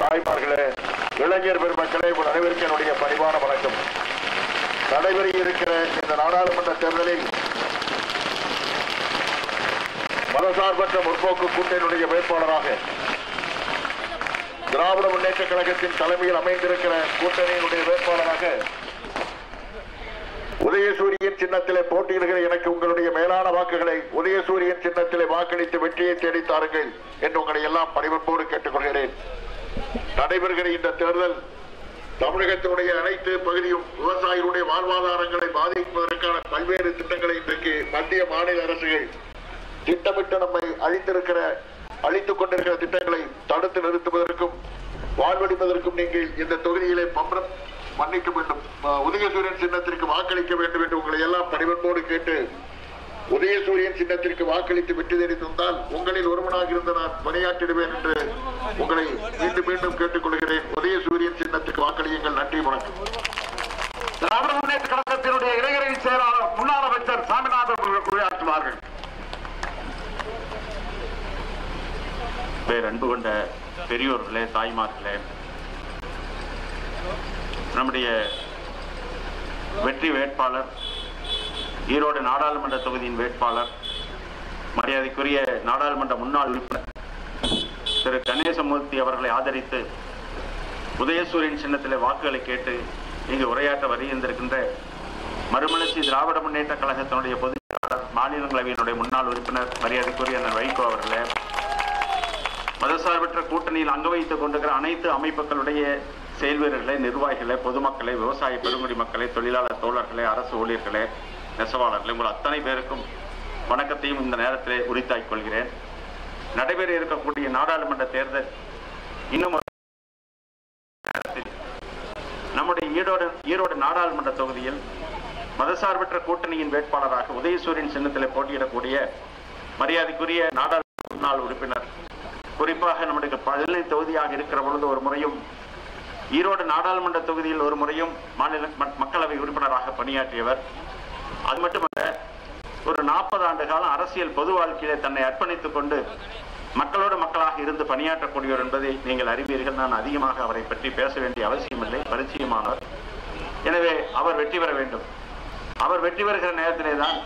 தாய்மார்களே இளைஞர் பெருமக்களே உங்கள் அனைவருக்கும் என்னுடைய பணிவான வணக்கம். நடைபெற இருக்கிற இந்த நாடாளுமன்ற தேர்தலில் மதசார்பற்ற முற்போக்கு கூட்டணியுடைய வேட்பாளராக திராவிட முன்னேற்ற கழகத்தின் தலைமையில் அமைந்திருக்கிற கூட்டணியினுடைய வேட்பாளராக உதயசூரியன் சின்னத்திலே போட்டியிடுகிற எனக்கு உங்களுடைய மேலான வாக்குகளை உதயசூரியன் சின்னத்திலே வாக்களித்து வெற்றியை தேடித்தாருங்கள் என்று உங்களை எல்லாம் பணிவன்போடு கேட்டுக்கொள்கிறேன். நடைபெறுகிற இந்த தேர்தல் தமிழகத்தினுடைய அனைத்து பகுதியும் விவசாயிகளுடைய வாழ்வாதாரங்களை பாதிப்பதற்கான பல்வேறு திட்டங்களை இன்றைக்கு மத்திய மாநில அரசுகள் திட்டமிட்டு நம்மை அழித்திருக்கிற அழித்துக் கொண்டிருக்கிற திட்டங்களை தடுத்து நிறுத்துவதற்கும் வாழ்வடிப்பதற்கும் நீங்கள் இந்த தொகுதியிலே பம்பரம் மன்னிக்க வேண்டும். உதயசூரியன் சின்னத்திற்கு வாக்களிக்க வேண்டும் என்று உங்களை எல்லாம் பணிவன்போடு கேட்டு உதயசூரியன் சின்னத்திற்கு வாக்களித்து விட்டு தேடி உங்களில் ஒருவனாக இருந்து நான் பணியாற்றிடுவேன் என்று உங்களை மீண்டும் மீண்டும் கேட்டுக்கொள்கிறேன். உதயசூரியன் சின்னத்திற்கு வாக்களியுங்கள். நன்றி வணக்கம். திராவிட முன்னேற்ற கழகத்தினுடைய இளைஞரணி செயலாளர் முன்னாள் அமைச்சர் சாமிநாதன் உரையாற்றுவார்கள். பேர் அன்பு கொண்ட பெரியோர்களே தாய்மார்களே நம்முடைய வெற்றி வேட்பாளர் ஈரோடு நாடாளுமன்ற தொகுதியின் வேட்பாளர் மரியாதைக்குரிய நாடாளுமன்ற முன்னாள் உறுப்பினர் திரு கணேசமூர்த்தி அவர்களை ஆதரித்து உதயசூரியன் சின்னத்தில் வாக்குகளை கேட்டு இங்கு உரையாற்ற வருகின்றிருக்கின்ற மறுமலர்ச்சி திராவிட முன்னேற்ற கழகத்தினுடைய பொதுச் மாநிலங்களவையினுடைய முன்னாள் உறுப்பினர் மரியாதைக்குரிய அந்த வைகோ அவர்களே. மதசார்பற்ற கூட்டணியில் அங்க வைத்துக் கொண்டிருக்கிற அனைத்து அமைப்புகளுடைய செயல் வீரர்களை நிர்வாகிகளை பொதுமக்களை விவசாய பெருங்குடி மக்களை தொழிலாளர் தோழர்களை அரசு ஊழியர்களே நெசவாளர்களே உங்கள் அத்தனை பேருக்கும் வணக்கத்தையும் இந்த நேரத்திலே உரித்தாக்கிக் கொள்கிறேன். நடைபெற இருக்கக்கூடிய நாடாளுமன்ற தேர்தல் இன்னும் நம்முடைய ஈரோடு ஈரோடு நாடாளுமன்ற தொகுதியில் மதசார்பற்ற கூட்டணியின் வேட்பாளராக உதயசூரியன் சின்னத்தில் போட்டியிடக்கூடிய மரியாதைக்குரிய நாடாளுமன்ற முன்னாள் உறுப்பினர். குறிப்பாக நம்முடைய பதினை தொகுதியாக இருக்கிற பொழுது ஒரு முறையும் ஈரோடு நாடாளுமன்ற தொகுதியில் ஒரு முறையும் மாநில மக்களவை உறுப்பினராக பணியாற்றியவர். அது மட்டுமல்ல ஒரு நாற்பது ஆண்டு காலம் அரசியல் பொது வாழ்க்கையிலே தன்னை அர்ப்பணித்துக் கொண்டு மக்களோடு மக்களாக இருந்து பணியாற்றக்கூடியவர் என்பதை நீங்கள் அறிவீர்கள். நான் அதிகமாக அவரை பற்றி பேச வேண்டிய அவசியமில்லை பரிச்சயமானவர். எனவே அவர் வெற்றி பெற வேண்டும். அவர் வெற்றி பெறுகிற நேரத்திலே தான்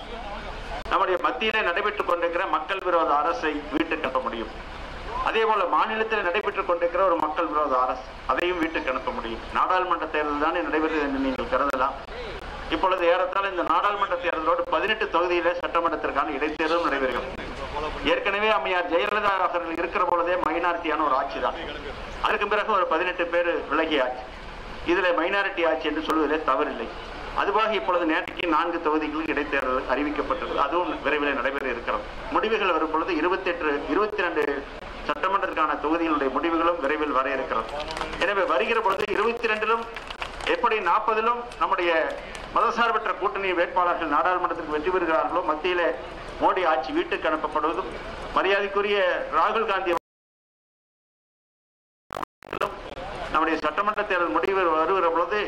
நம்முடைய மத்தியிலே நடைபெற்றுக் கொண்டிருக்கிற மக்கள் விரோத அரசை வீட்டு கட்ட முடியும். அதே போல மாநிலத்தில் நடைபெற்றுக் கொண்டிருக்கிற ஒரு மக்கள் விரோத அரசு அதையும் வீட்டுக்கு அனுப்ப முடியும். நாடாளுமன்ற தேர்தல் தானே நடைபெறுது என்று நீங்கள் கருதலாம். இப்பொழுது ஏறத்தாழ இந்த நாடாளுமன்ற தேர்தலோடு பதினெட்டு தொகுதியிலே சட்டமன்றத்திற்கான இடைத்தேர்தலும் நடைபெறுகிறது. ஏற்கனவே அம்மையார் ஜெயலலிதா அவர்கள் இருக்கிற பொழுதே மைனாரிட்டியான ஒரு ஆட்சி தான். அதுக்கு பிறகு ஒரு பதினெட்டு பேர் விலகிய ஆட்சி. இதுல மைனாரிட்டி ஆட்சி என்று சொல்வதிலே தவறில்லை. அதுவாக இப்பொழுது நேற்றைக்கு நான்கு தொகுதிகளுக்கு இடைத்தேர்தல் அறிவிக்கப்பட்டது அதுவும் விரைவில் நடைபெற இருக்கிறது. முடிவுகள் வரும் பொழுது இருபத்தி எட்டு இருபத்தி ரெண்டு சட்டமன்றத்திற்கான தொகுதிகளுடைய முடிவுகளும் விரைவில் வர இருக்கிறது. எனவே வருகிற பொழுது இருபத்தி ரெண்டிலும் எப்படி நாற்பதிலும் நம்முடைய மதசார்பற்ற கூட்டணி வேட்பாளர்கள் நாடாளுமன்றத்துக்கு வெற்றி பெறுகிறார்களோ மத்தியிலே மோடி ஆட்சி வீட்டுக்கு அனுப்பப்படுவதும் மரியாதைக்குரிய ராகுல் காந்தி நம்முடைய சட்டமன்ற தேர்தல் முடிவு வருகிற பொழுது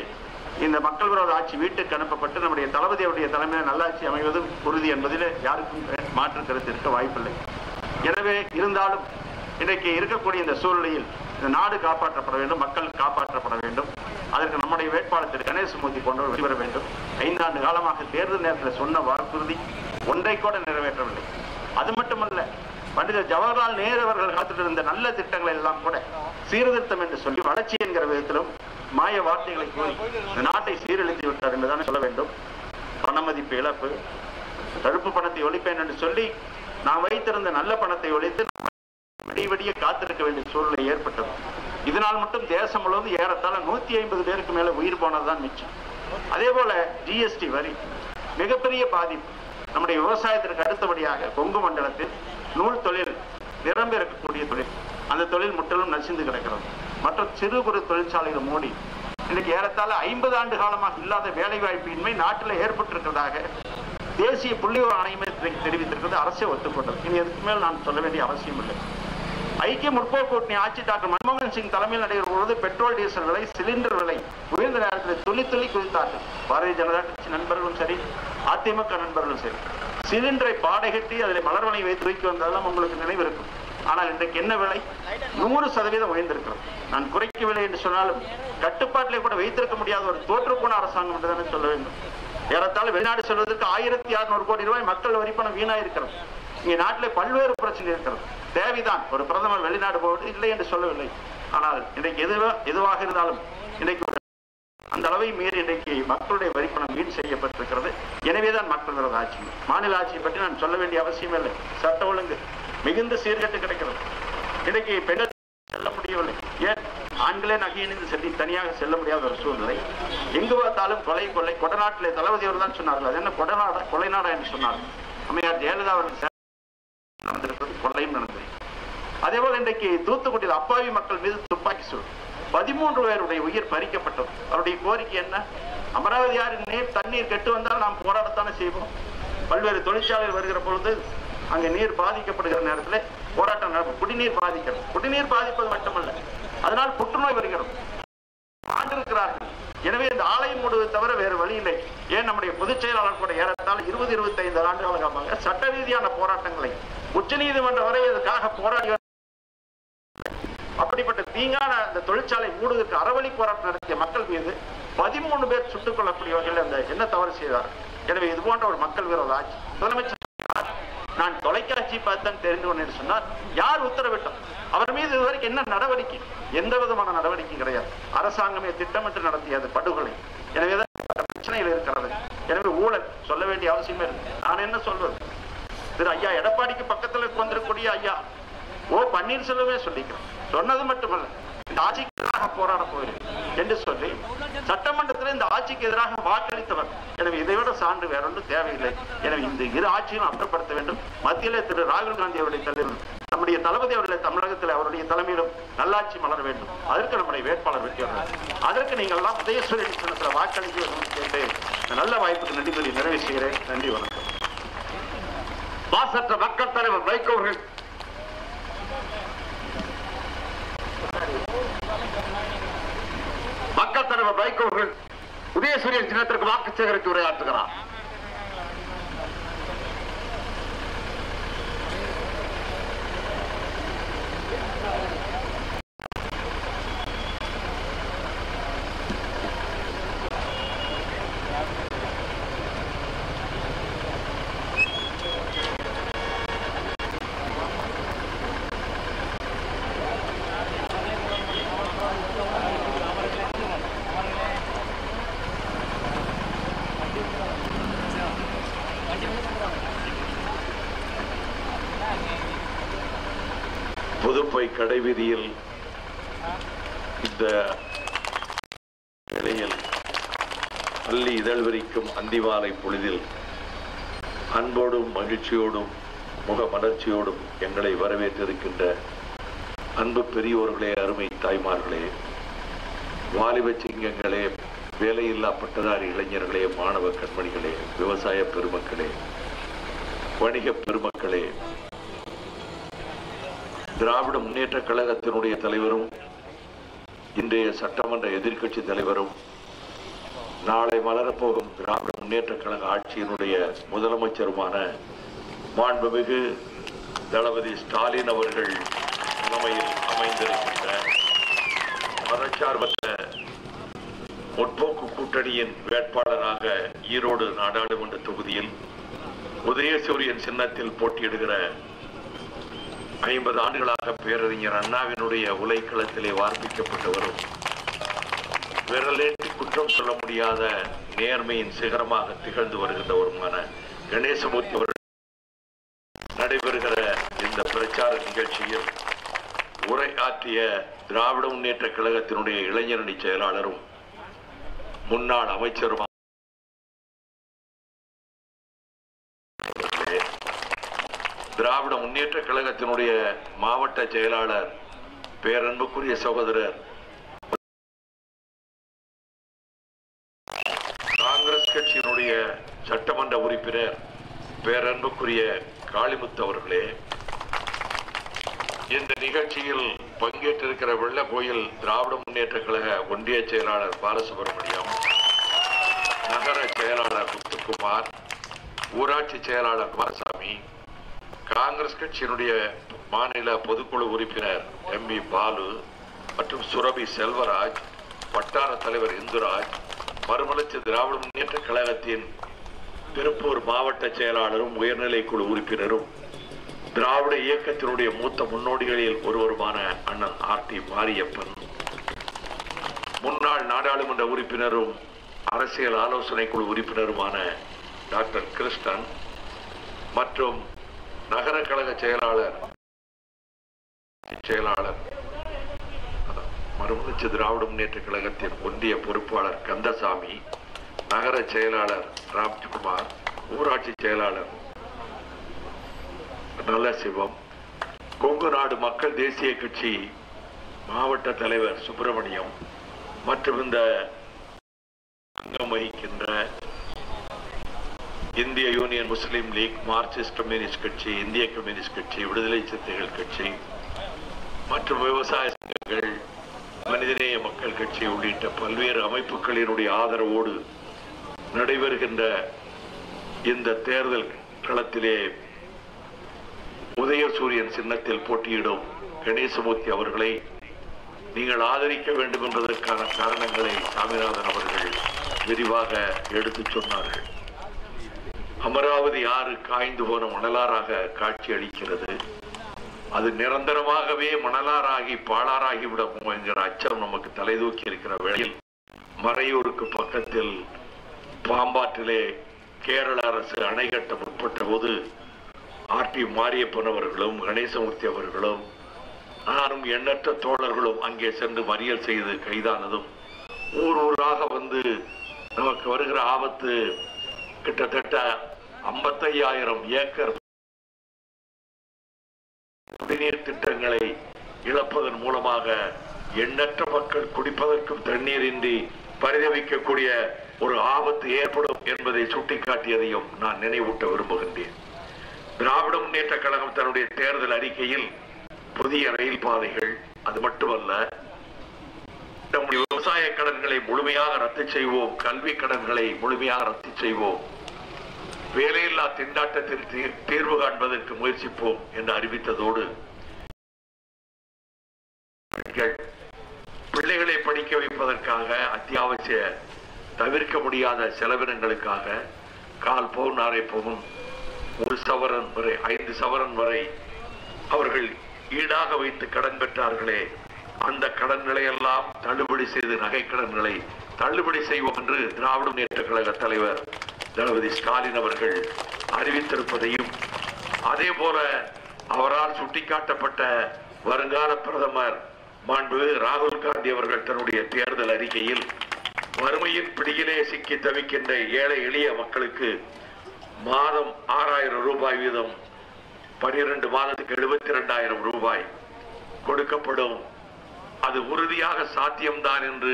இந்த மக்கள் விரோத ஆட்சி வீட்டுக்கு அனுப்பப்பட்டு நம்முடைய தளபதியுடைய தலைமையில் நல்லாட்சி அமைவதும் உறுதி என்பதில் யாருக்கும் மாற்று கருத்திற்கு வாய்ப்பில்லை. எனவே இருந்தாலும் இன்றைக்கு இருக்கக்கூடிய இந்த சூழ்நிலையில் இந்த நாடு காப்பாற்றப்பட வேண்டும் மக்கள் காப்பாற்றப்பட வேண்டும். அதற்கு நம்முடைய வேட்பாளர் திரு. கணேசமூர்த்தி போன்றவர் வெளிவர வேண்டும். ஐந்தாண்டு காலமாக தேர்தல் நேரத்தில் சொன்ன வாக்குறுதி ஒன்றை கூட நிறைவேற்றவில்லை. அது மட்டுமல்ல பண்டிதர் ஜவஹர்லால் நேரு அவர்கள் காத்துட்டு இருந்த நல்ல திட்டங்களை எல்லாம் கூட சீர்திருத்தம் என்று சொல்லி வளர்ச்சி என்கிற விதத்திலும் மாய வார்த்தைகளை கூறி இந்த நாட்டை சீரழித்து விட்டார் என்றுதான் சொல்ல வேண்டும். பணமதிப்பு இழப்பு தடுப்பு பணத்தை ஒழிப்பேன் என்று சொல்லி நான் வைத்திருந்த நல்ல பணத்தை ஒழித்து விடிய விடிய காத்திருக்க வேண்டிய சூழ்நிலை ஏற்பட்டது. இதனால் மட்டும் தேசம் முழுவதும் ஏறத்தாழ நூத்தி ஐம்பது பேருக்கு மேல உயிர் போனதுதான் மிச்சம். அதே போல ஜிஎஸ்டி வரி. மிகப்பெரிய பாதிப்பு. நம்முடைய விவசாயத்திற்கு அடுத்தபடியாக கொங்கு மண்டலத்தில் நூல் தொழில் நிரம்ப இருக்கக்கூடிய தொழில். அந்த தொழில் முற்றிலும் நசிந்து கிடக்கிறது. மற்ற சிறு குறு தொழிற்சாலைகள் மூடி. இன்னைக்கு ஏறத்தாழ ஐம்பது ஆண்டு காலமாக இல்லாத வேலை வாய்ப்பின்மை நாட்டில் ஏற்பட்டிருக்கிறதாக தேசிய புள்ளிவிவர ஆணையமே தெரிவித்திருக்கிறது. அரசே ஒத்துக்கொண்டது. இனி எதுக்கு மேல் நான் சொல்ல வேண்டிய அவசியம் இல்லை. ஐக்கிய முற்போக்கு கூட்டணி ஆட்சி டாக்டர் மன்மோகன் சிங் தலைமையில் நடைபெறும் பொழுது பெட்ரோல் டீசல் விலை சிலிண்டர் விலை. உயர்ந்த நேரத்தில் துள்ளி துள்ளி குதித்தார்கள். பாரதிய ஜனதா கட்சி நண்பர்களும் சரி அதிமுக நண்பர்களும் சரி. சிலிண்டரை பாடைகட்டி அதில் மலர்வனை வைத்து தூக்கி வந்ததெல்லாம் உங்களுக்கு நினைவு இருக்கும் ஆனால் இன்றைக்கு என்ன விலை? நூறு சதவீதம் உயர்ந்திருக்கிறது. நான் குறைக்கவில்லை என்று சொன்னாலும் கட்டுப்பாட்டிலே கூட வைத்திருக்க முடியாத ஒரு தோற்றுப்போன அரசாங்கம் என்று சொல்ல வேண்டும். ஏறத்தாழ வெளிநாடு செல்வதற்கு ஆயிரத்தி அறுநூறு கோடி ரூபாய் மக்கள் வரிப்பணம் வீணா இங்கே நாட்டில் பல்வேறு பிரச்சனை இருக்கிறது. தேவைதான். ஒரு பிரதமர் வெளிநாடு போவது இல்லை என்று சொல்லவில்லை. ஆனால் இன்றைக்கு எதுவா எதுவாக இருந்தாலும் இன்றைக்கு அந்த அளவை மீறி இன்றைக்கு மக்களுடைய வரிப்பணம் வீண் செய்யப்பட்டிருக்கிறது. எனவேதான் மக்கள் ஆட்சி. மாநில ஆட்சியை பற்றி நான் சொல்ல வேண்டிய அவசியம் இல்லை. சட்ட ஒழுங்கு மிகுந்த சீர்கெட்டு கிடைக்கிறது. இன்றைக்கு பெண்கள் செல்ல முடியவில்லை. ஏன்? ஆண்களே நகையணிந்து செல்லி தனியாக செல்ல முடியாத ஒரு சூழ்நிலை. எங்கு பார்த்தாலும் கொலை கொலை கொடநாட்டிலே தளபதி அவர் தான் சொன்னார்கள். அது என்ன கொடநாடா கொலை நாடா என்று சொன்னார்கள். அம்மையார் ஜெயலலிதா அவர்கள் இன்றைக்கு தூத்துக்குடியில் அப்பாவி மக்கள் மீது துப்பாக்கி சூடு. பதிமூன்று பேருடைய உயிர் பறிக்கப்பட்டது. அவருடைய கோரிக்கை என்ன? அமராவதி ஆறின் நீர் தண்ணீர் கெட்டு வந்தால் நாம் போராடத்தானே செய்வோம். பல்வேறு தொழிற்சாலைகள் வருகிற பொழுது அங்கே நீர் பாதிக்கப்படுகிற நேரத்தில் போராட்டம் நடக்கும். குடிநீர் பாதிக்கிறது. குடிநீர் பாதிப்பது மட்டுமல்ல அதனால் புற்றுநோய் வருகிறது. ஆண்டிருக்கிறார்கள். எனவே இந்த ஆலயம் மூடுவது தவிர வேறு வழி இல்லை. ஏன் நம்முடைய பொதுச் செயலாளர் கூட ஏறத்தால் இருபது இருபத்தைந்து ஆண்டு காலமாக சட்ட ரீதியான போராட்டங்களை உச்ச நீதிமன்றம் வரை இதற்காக போராடி அப்படிப்பட்ட தீங்கான அந்த தொழிற்சாலை மூடுவதற்கு அறவழி போராட்டம் நடத்திய மக்கள் மீது பதிமூணு பேர் சுட்டுக் கொள்ளக்கூடிய வகையில் அந்த என்ன தவறு செய்தார்கள் எனவே இது போன்ற ஒரு மக்கள் விரோத ஆட்சி. முதலமைச்சர் நான் தொலைக்காட்சி பார்த்தான் தெரிந்து கொண்டேன் சொன்னால் யார் உத்தரவிட்டோம்? அவர் மீது இதுவரைக்கும் என்ன நடவடிக்கை? எந்த விதமான நடவடிக்கை கிடையாது. அரசாங்கமே திட்டமிட்டு நடத்தியது படுகொலை. எனவேதான் பிரச்சனைகள் இருக்கிறது. எனவே ஊழல் சொல்ல வேண்டிய அவசியமே இல்லை. நான் என்ன சொல்வது? திரு ஐயா எடப்பாடிக்கு பக்கத்துல வந்திருக்கக்கூடிய ஐயா. ஓ பன்னீர்செல்வமே சொல்லிக்கிறேன் சொன்னது மட்டுமல்ல இந்த ஆட்சிக்கு எதிராக போராட போகிறேன் என்று சொல்லி சட்டமன்றத்தில் இந்த ஆட்சிக்கு எதிராக வாக்களித்தவர். எனவே இதை விட சான்று வேறொன்றும் தேவையில்லை. எனவே இந்த இரு ஆட்சியும் அப்புறப்படுத்த வேண்டும். மத்தியிலே திரு ராகுல் காந்தி அவருடைய தலைவர் நம்முடைய தளபதி அவர்களை தமிழகத்தில் அவருடைய தலைமையிலும் நல்லாட்சி மலர வேண்டும். அதற்கு நம்முடைய வேட்பாளர் வெற்றி அதற்கு நீங்கள் எல்லாம் உதயஸ்வரி சின்னத்தில் வாக்களிக்க வேண்டும் என்று நல்ல வாய்ப்புக்கு நன்றி கூறி நிறைவு செய்கிறேன். நன்றி வணக்கம். பாசற்ற மக்கள் தலைவர் வைகோ மக்கள் தலைவர் வைகோ உதயசூரியன் சின்னத்திற்கு வாக்கு சேகரித்து உரையாற்றுகிறார் புதுப்பை கடைவீதியில் இந்த நிலையில் பள்ளி இதழ் விரிக்கும் அந்திவாலை பொழுதில் அன்போடும் மகிழ்ச்சியோடும் முக மலர்ச்சியோடும் எங்களை வரவேற்றிருக்கின்ற அன்பு பெரியோர்களே அருமை தாய்மார்களே வாலிப சிங்கங்களே வேலையில்லா பட்டதாரி இளைஞர்களே மாணவ கண்மணிகளே விவசாய பெருமக்களே வணிக பெருமக்களே திராவிட முன்னேற்ற கழகத்தினுடைய தலைவரும் இன்றைய சட்டமன்ற எதிர்க்கட்சி தலைவரும் நாளை மலரப்போகும் திராவிட முன்னேற்ற கழக ஆட்சியினுடைய முதலமைச்சருமான மாண்புமிகு தளபதி ஸ்டாலின் அவர்கள் தலைமையில் அமைந்திருக்கின்ற மதச்சார்பற்ற முற்போக்கு கூட்டணியின் வேட்பாளராக ஈரோடு நாடாளுமன்ற தொகுதியில் உதயசூரியன் சின்னத்தில் போட்டியிடுகிற ஐம்பது ஆண்டுகளாக பேரறிஞர் அண்ணாவினுடைய உலைக்களத்திலே வார்ப்பிக்கப்பட்டு வரும். விரலேற்றி குற்றம் சொல்ல முடியாத நேர்மையின் சிகரமாக திகழ்ந்து வருகின்றவருமான கணேசமூர்த்தி அவர்கள் நடைபெறுகிற இந்த பிரச்சார நிகழ்ச்சியில் உரையாற்றிய திராவிட முன்னேற்ற கழகத்தினுடைய இளைஞரணி செயலாளரும் முன்னாள் அமைச்சரும் திராவிட முன்னேற்ற கழகத்தினுடைய மாவட்ட செயலாளர் பேரன்புக்குரிய சகோதரர். காங்கிரஸ் கட்சியினுடைய சட்டமன்ற உறுப்பினர் பேரன்புக்குரிய காளிமுத்து அவர்களே இந்த நிகழ்ச்சியில் பங்கேற்றிருக்கிற வெள்ளக்கோயில் திராவிட முன்னேற்ற கழக ஒன்றிய செயலாளர் பாலசுப்ரமணியம் நகர செயலாளர் முத்துக்குமார் ஊராட்சி செயலாளர் குமாரசாமி காங்கிரஸ் கட்சியினுடைய மாநில பொதுக்குழு உறுப்பினர் எம் வி பாலு மற்றும் சுரபி செல்வராஜ் வட்டார தலைவர் இந்துராஜ் மறுமலர்ச்சி திராவிட முன்னேற்ற கழகத்தின் திருப்பூர் மாவட்ட செயலாளரும் உயர்நிலை குழு உறுப்பினரும் திராவிட இயக்கத்தினுடைய மூத்த முன்னோடிகளில் ஒருவருமான அண்ணன் ஆர் டி மாரியப்பன் முன்னாள் நாடாளுமன்ற உறுப்பினரும் அரசியல் ஆலோசனை குழு உறுப்பினருமான டாக்டர் கிருஷ்ணன் மற்றும் நகர கழக செயலாளர். செயலாளர். மறுமலர்ச்சி திராவிட முன்னேற்ற கழகத்தின் ஒன்றிய பொறுப்பாளர் கந்தசாமி நகர செயலாளர் ராம்குமார் ஊராட்சி செயலாளர் நல்ல சிவம் கொங்கு நாடு மக்கள் தேசிய கட்சி மாவட்ட தலைவர் சுப்பிரமணியம் மற்றும் இந்த அங்கம் வகிக்கின்ற இந்திய union Muslim league Marxist communist கட்சி இந்திய கம்யூனிஸ்ட் கட்சி விடுதலை சிறுத்தைகள் கட்சி மற்றும் விவசாய சங்கங்கள் மனிதநேய மக்கள் கட்சி உள்ளிட்ட பல்வேறு அமைப்புகளினுடைய ஆதரவோடு நடைபெறுகின்ற இந்த தேர்தல் களத்திலே உதயசூரியன் சின்னத்தில் போட்டியிடும் கணேசமூர்த்தி அவர்களை நீங்கள் ஆதரிக்க வேண்டும் என்பதற்கான காரணங்களை சாமிநாதன் அவர்கள் விரிவாக எடுத்துச் சொன்னார்கள். அமராவதி ஆறு காய்ந்து போன மணலாறாக காட்சி அளிக்கிறது அது நிரந்தரமாகவே மணலாறாகி பாழாராகி விடும் என்கிற அச்சம் நமக்கு தலைதூக்கி இருக்கிற வேளையில் மறையூருக்கு பக்கத்தில் பாம்பாற்றிலே கேரள அரசு அணை கட்ட முற்பட்ட போது ஆர்டி மாரியப்பன் அவர்களும் கணேசமூர்த்தி அவர்களும் நானும் எண்ணற்ற தோழர்களும் அங்கே சென்று மறியல் செய்து கைதானதும் ஊர் ஊராக வந்து நமக்கு வருகிற ஆபத்து கிட்டத்தட்ட ஐம்பத்தையாயிரம் ஏக்கர் குடிநீர் திட்டங்களை இழப்பதன் மூலமாக எண்ணற்ற மக்கள் குடிப்பதற்கும் தண்ணீர் இன்றி பரிதவிக்கக்கூடிய ஒரு ஆபத்து ஏற்படும் என்பதை சுட்டிக்காட்டியதையும் நான் நினைவூட்ட விரும்புகின்றேன். திராவிட முன்னேற்ற கழகம் தன்னுடைய தேர்தல் அறிக்கையில் புதிய ரயில் பாதைகள் அது மட்டுமல்ல நம்முடைய விவசாய கடன்களை முழுமையாக ரத்து செய்வோம் கல்வி கடன்களை முழுமையாக ரத்து செய்வோம் வேலையில்லா திண்டாட்டத்தில் தீர்வு காண்பதற்கு முயற்சிப்போம் என்று அறிவித்ததோடு பிள்ளைகளை படிக்க வைப்பதற்காக அத்தியாவசிய தவிர்க்க முடியாத செலவினங்களுக்காக கால் பவுன் அரை பவுன் ஒரு சவரன் வரை ஐந்து சவரன் வரை அவர்கள் ஈடாக வைத்து கடன் பெற்றார்களே. அந்த கடன்களை எல்லாம் தள்ளுபடி செய்து நகை கடன்களை தள்ளுபடி செய்வோம் என்று திராவிட முன்னேற்ற கழக தலைவர் தளபதி ஸ்டாலின் அவர்கள் அறிவித்திருப்பதையும் அதே போல அவரால் சுட்டிக்காட்டப்பட்ட வருங்கால பிரதமர் மாண்பு ராகுல் காந்தி அவர்கள் தன்னுடைய தேர்தல் அறிக்கையில் வறுமையின் பிடியிலே சிக்கி தவிக்கின்ற ஏழை எளிய மக்களுக்கு மாதம் ஆறாயிரம் ரூபாய் வீதம் பனிரெண்டு மாதத்துக்கு எழுபத்தி இரண்டாயிரம் ரூபாய் கொடுக்கப்படும். அது உறுதியாக சாத்தியம்தான் என்று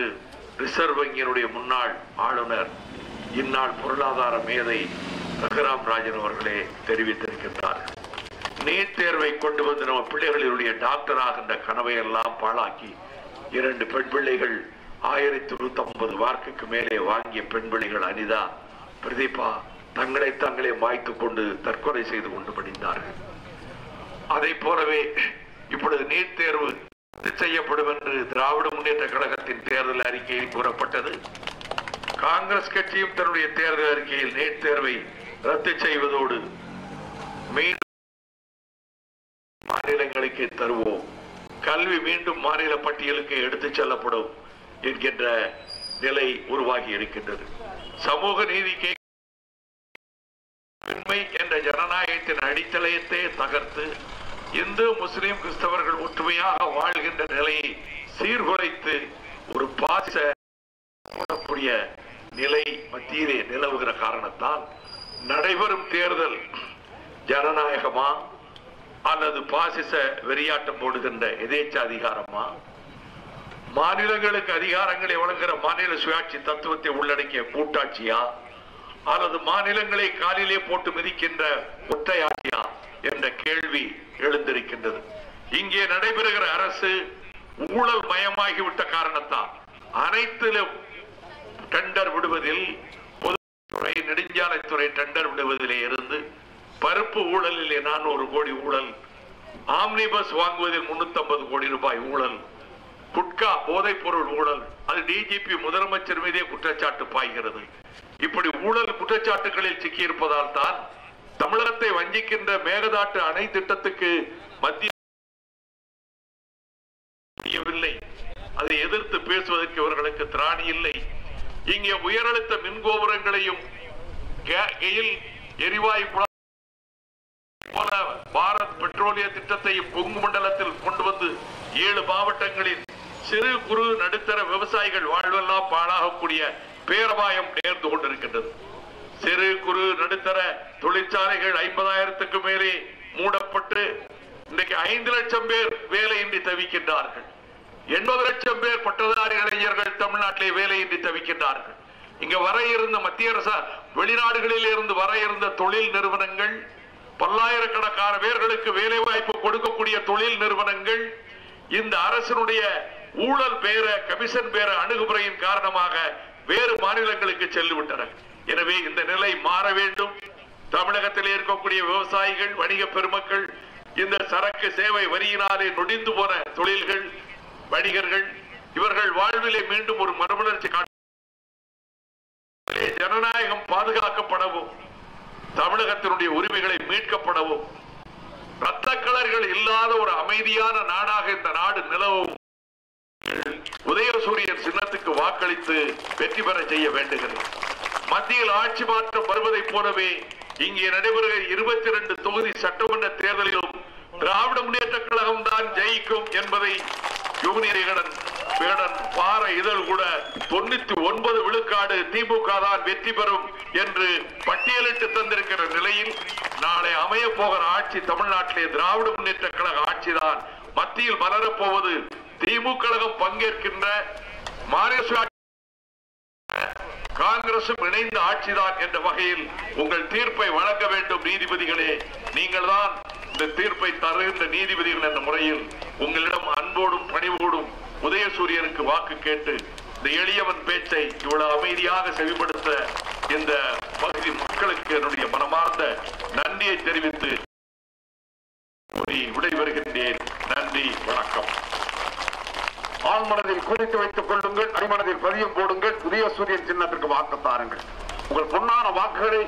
ரிசர்வ் வங்கியினுடைய முன்னாள் ஆளுநர் இந்நாள் பொருளாதார மேதை ரகுராம் ராஜன் அவர்களே தெரிவித்திருக்கின்றார்கள் நீட் தேர்வை கொண்டு வந்து நம்ம பிள்ளைகளினுடைய டாக்டர் ஆகின்ற கனவை எல்லாம் பாழாக்கி இரண்டு பெண் பிள்ளைகள் ஆயிரத்தி நூத்தி ஐம்பது மார்க்குக்கு மேலே வாங்கிய பெண் பிள்ளைகள் அனிதா பிரதீபா தங்களை தங்களை மாய்த்து கொண்டு தற்கொலை செய்து கொண்டு படித்தார்கள் அதை போலவே இப்பொழுது நீட் தேர்வு செய்யப்படும் என்று திராவிட முன்னேற்ற கழகத்தின் தேர்தல் அறிக்கையில் கூறப்பட்டது. காங்கிரஸ் கட்சியும் தன்னுடைய தேர்தல் அறிக்கையில் நீட் தேர்வை ரத்து செய்வதோடு மீண்டும் மாநிலங்களுக்கு தருவோம். கல்வி மீண்டும் மாநில பட்டியலுக்கு எடுத்துச் செல்லப்படும் என்கின்ற நிலை உருவாகி இருக்கின்றது. சமூக நீதிக்கு உண்மை என்ற ஜனநாயகத்தின் அடித்தளத்தை தகர்த்து இந்து முஸ்லிம் கிறிஸ்தவர்கள் ஒற்றுமையாக வாழ்கின்ற நிலையை சீர்குலைத்து ஒரு பாச போடக்கூடிய நிலை மத்தியிலே நிலவுகிற காரணத்தால் நடைபெறும் தேர்தல் ஜனநாயகமா அல்லது பாசிச வெறியாட்டம் போடுகின்ற எதேச்ச அதிகாரமா? மாநிலங்களுக்கு அதிகாரங்களை வழங்குகிற மாநில சுயாட்சி தத்துவத்தை உள்ளடக்கிய கூட்டாட்சியா? அல்லது மாநிலங்களை காலிலே போட்டு மிதிக்கின்ற ஒற்றையாட்சியா என்ற கேள்வி எழுந்திருக்கின்றது. இங்கே நடைபெறுகிற அரசு ஊழல் மயமாகிவிட்ட காரணத்தால் அனைத்திலும் டெண்டர் விடுவதில் பொதுத்துறை நெடுஞ்சாலைத்துறை டெண்டர் விடுவதிலே இருந்து பருப்பு ஊழலிலே நானூறு கோடி ஊழல் ஆம்னி பஸ் வாங்குவதில் 350 கோடி ரூபாய் ஊழல் குட்கா போதைப் பொருள் ஊழல் அது டிஜிபி முதலமைச்சர் மீதே குற்றச்சாட்டு பாய்கிறது. இப்படி ஊழல் குற்றச்சாட்டுகளில் சிக்கியிருப்பதால் தான் தமிழகத்தை வஞ்சிக்கின்ற மேகதாட்டு அணை திட்டத்துக்கு மத்திய முடியவில்லை. அதை எதிர்த்து பேசுவதற்கு இவர்களுக்கு திராணி இல்லை. இங்கே உயரழுத்த மின்கோபுரங்களையும் எரிவாயு போல பாரத் பெட்ரோலிய திட்டத்தையும் கொங்கு மண்டலத்தில் கொண்டு வந்து ஏழு மாவட்டங்களில் சிறு குறு நடுத்தர விவசாயிகள் வாழ்வெல்லாம் பாழாகக்கூடிய பேரபாயம் நேர்ந்து கொண்டிருக்கின்றது. சிறு குறு நடுத்தர தொழிற்சாலைகள் ஐம்பதாயிரத்துக்கு மேலே மூடப்பட்டு இன்றைக்கு ஐந்து லட்சம் பேர் வேலையின்றி தவிக்கின்றார்கள். எண்பது லட்சம் பேர் பட்டதாரி இளைஞர்கள் தமிழ்நாட்டிலே வேலையின்றி தவிக்கின்றார்கள். இங்க வர இருந்த மத்திய அரசு வெளிநாடுகளில் இருந்து வர இருந்த தொழில் நிறுவனங்கள் பல்லாயிரக்கணக்கான பேர்களுக்கு வேலை வாய்ப்பு கொடுக்கக்கூடிய தொழில் நிறுவனங்கள் இந்த அரசினுடைய ஊழல் பேர கமிஷன் பேர அணுகுமுறையின் காரணமாக வேறு மாநிலங்களுக்கு செல்லுவிட்டன. எனவே இந்த நிலை மாற வேண்டும். தமிழகத்தில் இருக்கக்கூடிய விவசாயிகள் வணிக பெருமக்கள் இந்த சரக்கு சேவை வரியினாலே நொடிந்து போன தொழில்கள் வணிகர்கள் இவர்கள் வாழ்விலே மீண்டும் ஒரு மரபுணர்ச்சி காட்ட ஜனநாயகம் பாதுகாக்கப்படவும் தமிழகத்தினுடைய உரிமைகளை மீட்கப்படவும் ரத்தக்கலர்கள் இல்லாத ஒரு அமைதியான நாடாக இந்த நாடு நிலவும். உதயசூரியன் சின்னத்துக்கு வாக்களித்து வெற்றி பெற செய்ய வேண்டுகிறேன் மத்தியில் ஆட்சி மாற்றம் வருவதைப் போலவே இங்கே நடைபெறுகிற இருபத்தி ரெண்டு தொகுதி சட்டமன்ற தேர்தலிலும் திராவிட முன்னேற்ற கழகம் தான் ஜெயிக்கும் என்பதை யுவனி விகடன் விகடன் பார இதழ் கூட தொண்ணூத்தி ஒன்பது விழுக்காடு திமுக தான் வெற்றி பெறும் என்று பட்டியலிட்டு தந்திருக்கிற நிலையில் நாளை அமைய போகிற ஆட்சி தமிழ்நாட்டிலே திராவிட முன்னேற்ற கழக ஆட்சிதான். மத்தியில் மலரப் போவது திமுக கழகம் பங்கேற்கின்ற மாநில காங்கிரசும் இணைந்த ஆட்சிதான் என்ற வகையில் உங்கள் தீர்ப்பை வழங்க வேண்டும் நீதிபதிகளே. நீங்கள் தான் இந்த தீர்ப்பை தருகின்ற நீதிபதிகள் என்ற முறையில் உங்களிடம் அன்போடும் பணிவோடும் உதயசூரியனுக்கு வாக்கு கேட்டு இந்த எளியவன் பேச்சை இவ்வளவு அமைதியாக செவிப்படுத்த இந்த பகுதி மக்களுக்கு என்னுடைய மனமார்ந்த நன்றியை தெரிவித்து விடைபெறுகின்றேன். நன்றி வணக்கம். ஆழ்மனதில் குறித்து வைத்துக் கொள்ளுங்கள் அடிமனதில் பதியம் போடுங்கள் உதயசூரியன் சூரியன் சின்னத்திற்கு வாக்கு தாருங்கள். உங்கள் பொன்னான வாக்குகளை